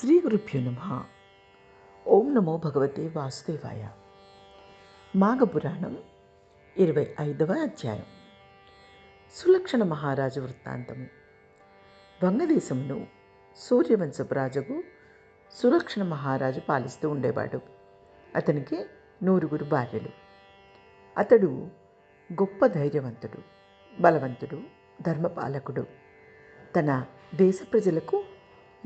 శ్రీ గురుభ్యో నమ. ఓం నమో భగవతే వాసుదేవాయ. మాఘపురాణం ఇరవై ఐదవ అధ్యాయం. సులక్షణ మహారాజు వృత్తాంతము. వంగదేశమును సూర్యవంశపు రాజుకు సులక్షణ మహారాజు పాలిస్తూ ఉండేవాడు. అతనికి నూరుగురు భార్యలు. అతడు గొప్ప ధైర్యవంతుడు బలవంతుడు ధర్మపాలకుడు. తన దేశ ప్రజలకు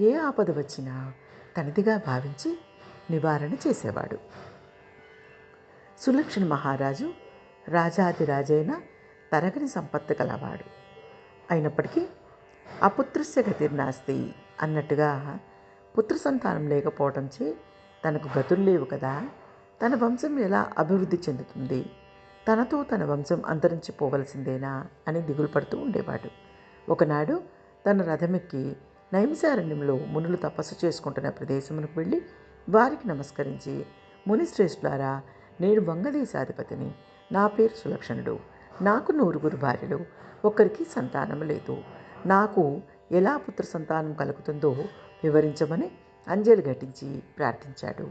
ఏ ఆపద వచ్చినా తనదిగా భావించి నివారణ చేసేవాడు. సులక్షణ మహారాజు రాజాదిరాజైన తరగని సంపత్తు కలవాడు. అయినప్పటికీ అపుత్రస్య గతిర్నాస్తి అన్నట్టుగా పుత్ర సంతానం లేకపోవడంచే తనకు గతులు లేవు కదా. తన వంశం ఎలా అభివృద్ధి చెందుతుంది? తనతో తన వంశం అంతరించిపోవలసిందేనా అని దిగులు పడుతూ ఉండేవాడు. ఒకనాడు తన రథమెక్కి నైమిసారణ్యంలో మునులు తపస్సు చేసుకుంటున్న ప్రదేశమునకు వెళ్ళి వారికి నమస్కరించి మునిశ్రేష్ఠులారా నేను వంగదేశాధిపతిని. నా పేరు సులక్షణుడు. నాకు నూరుగురు భార్యలు. ఒక్కరికి సంతానం లేదు. నాకు ఎలా పుత్ర సంతానం కలుగుతుందో వివరించమని అంజలి ఘటించి ప్రార్థించాడు.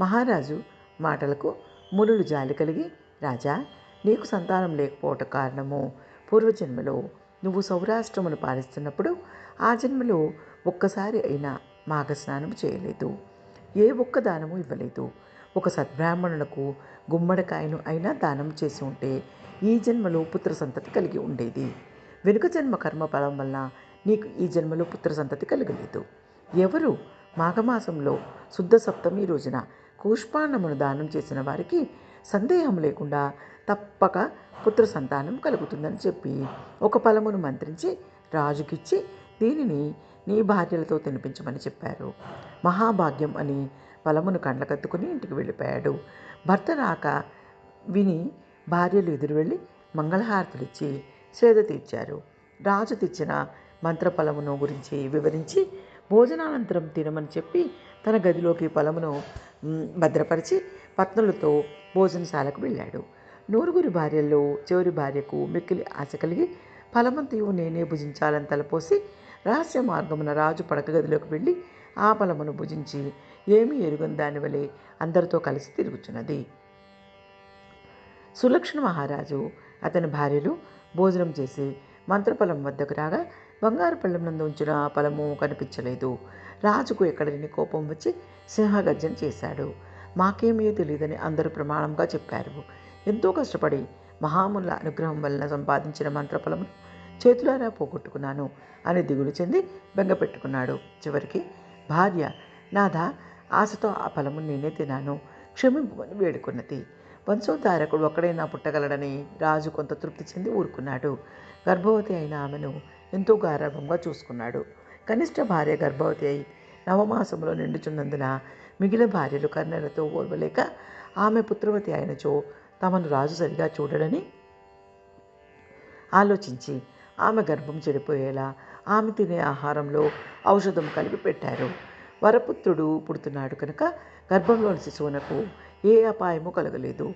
మహారాజు మాటలకు మునులు జాలి కలిగి రాజా నీకు సంతానం లేకపోవటం కారణము పూర్వజన్మలో నువ్వు సౌరాష్ట్రమును పాలిస్తున్నప్పుడు ఆ జన్మలో ఒక్కసారి అయినా మాఘస్నానం చేయలేదు. ఏ ఒక్క దానము ఇవ్వలేదు. ఒక సద్బ్రాహ్మణులకు గుమ్మడికాయను అయినా దానం చేసి ఉంటే ఈ జన్మలో పుత్ర సంతతి కలిగి ఉండేది. వెనుక జన్మ కర్మ ఫలం వలన నీకు ఈ జన్మలో పుత్ర సంతతి కలగలేదు. ఎవరు? మాఘమాసంలో శుద్ధ సప్తమి రోజున కూష్పాన్నమును దానం చేసిన వారికి సందేహం లేకుండా తప్పక పుత్ర సంతానం కలుగుతుందని చెప్పి ఒక ఫలమును మంత్రించి రాజుకిచ్చి దీనిని నీ భార్యలతో తినిపించమని చెప్పారు. మహాభాగ్యం అని ఫలమును కండ్లకత్తుకుని ఇంటికి వెళ్ళిపోయాడు. భర్త రాక విని భార్యలు ఎదురు వెళ్ళి మంగళహారతులిచ్చి సేద తీర్చారు. రాజు తెచ్చిన మంత్రఫలమును గురించి వివరించి భోజనానంతరం తినమని చెప్పి తన గదిలోకి పొలమును భద్రపరిచి పత్నులతో భోజనశాలకు వెళ్ళాడు. నూరుగురి భార్యల్లో చివరి భార్యకు మిక్కిలి ఆశ కలిగి ఫలమంతయు నేనే భుజించాలని తలపోసి రహస్య మార్గమున రాజు పడక గదిలోకి వెళ్ళి ఆ ఫలమును భుజించి ఏమీ ఎరుగని దాని వలె అందరితో కలిసి తిరుగుచున్నది. సులక్షణ మహారాజు అతని భార్యలు భోజనం చేసి మంత్రఫలం వద్దకు రాగా బంగారు పళ్ళెం నందు ఉంచిన ఫలము కనిపించలేదు. రాజుకు ఎక్కడని కోపం వచ్చి సింహగర్జన చేశాడు. మాకేమీ తెలియదని అందరూ ప్రమాణంగా చెప్పారు. ఎంతో కష్టపడి మహాముల అనుగ్రహం వలన సంపాదించిన మంత్రఫలమును చేతులారా పోగొట్టుకున్నాను అని దిగులు చెంది బెంగపెట్టుకున్నాడు చివరికి భార్య నాథ ఆశతో ఆ ఫలము నేనే తినాను క్షమింపుమని వేడుకున్నది. వంశోద్ధారకుడు ఒక్కడైనా పుట్టగలడని రాజు కొంత తృప్తి చెంది ఊరుకున్నాడు. గర్భవతి అయిన ఆమెను ఎంతో గారాభంగా చూసుకున్నాడు. కనిష్ట భార్య గర్భవతి అయి నవమాసంలో నిండుచున్నందున మిగిలిన భార్యలు కర్ణలతో ఓర్వలేక ఆమె పుత్రవతి అయినచో తమను రాజు సరిగా చూడడని ఆలోచించి ఆమె గర్భం చెడిపోయేలా ఆమె తినే ఆహారంలో ఔషధం కలిపి పెట్టారు. వరపుత్రుడు పుడుతున్నాడు కనుక గర్భంలోని శిశువునకు ఏ అపాయము కలగలేదు.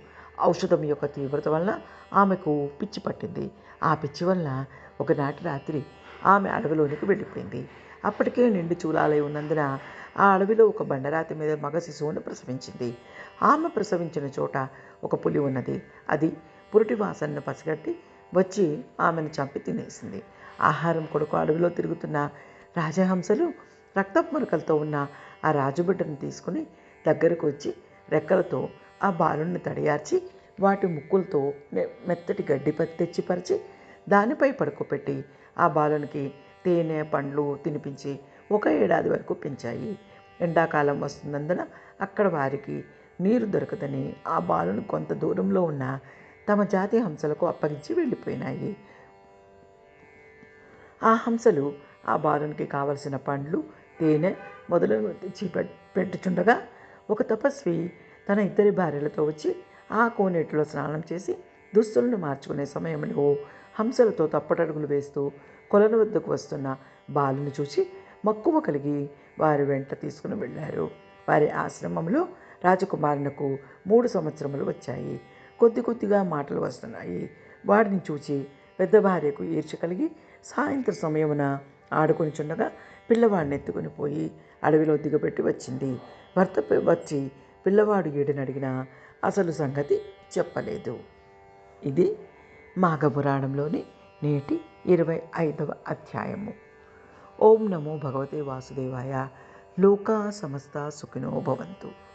ఔషధం యొక్క తీవ్రత వలన ఆమెకు పిచ్చి పట్టింది. ఆ పిచ్చి వలన ఒకనాటి రాత్రి ఆమె అడవిలోనికి వెళ్ళిపోయింది. అప్పటికే నిండు చూలాలై ఉన్నందున ఆ అడవిలో ఒక బండరాతి మీద మగ శిశువును ప్రసవించింది. ఆమె ప్రసవించిన చోట ఒక పులి ఉన్నది. అది పురుటి వాసనను పసిగట్టి వచ్చి ఆమెను చంపి తినేసింది. ఆహారం కొడుకు అడవిలో తిరుగుతున్న రాజహంసలు రక్తపు మరకలతో ఉన్న ఆ రాజుబిడ్డను తీసుకుని దగ్గరకు వచ్చి రెక్కలతో ఆ బాలుని తడియార్చి వాటి ముక్కులతో మెత్తటి గడ్డి తెచ్చిపరిచి దానిపై పడుకోపెట్టి ఆ బాలునికి తేనె పండ్లు తినిపించి ఒక ఏడాది వరకు పెంచాయి. ఎండాకాలం వస్తున్నందున అక్కడ వారికి నీరు దొరకదని ఆ బాలును కొంత దూరంలో ఉన్న తమ జాతి హంసలకు అప్పగించి వెళ్ళిపోయినాయి. ఆ హంసలు ఆ బాలునికి కావలసిన పండ్లు తేనె మొదలు తెచ్చి పెట్టుచుండగా ఒక తపస్వి తన ఇద్దరి భార్యలతో వచ్చి ఆ కోనేటిలో స్నానం చేసి దుస్తులను మార్చుకునే సమయంలో హంసలతో తప్పటడుగులు వేస్తూ కొలను వద్దకు వస్తున్న బాలుని చూసి మక్కువ కలిగి వారి వెంట తీసుకుని వెళ్ళారు. వారి ఆశ్రమంలో రాజకుమారునకు మూడు సంవత్సరములు వచ్చాయి. కొద్ది కొద్దిగా మాటలు వస్తున్నాయి. వాడిని చూచి పెద్ద భార్యకు ఈర్చ కలిగి సాయంత్రం సమయమున ఆడుకొని చుండగా పిల్లవాడిని ఎత్తుకుని పోయి అడవిలో దిగబెట్టి వచ్చింది. భర్త వచ్చి పిల్లవాడు ఏడని అడిగినా అసలు సంగతి చెప్పలేదు. ఇది మాఘపురాణంలోని నేటి ఇరవై ఐదవ అధ్యాయము. ఓం నమో భగవతే వాసుదేవాయ. లోకా సమస్త సుఖినో భవంతు.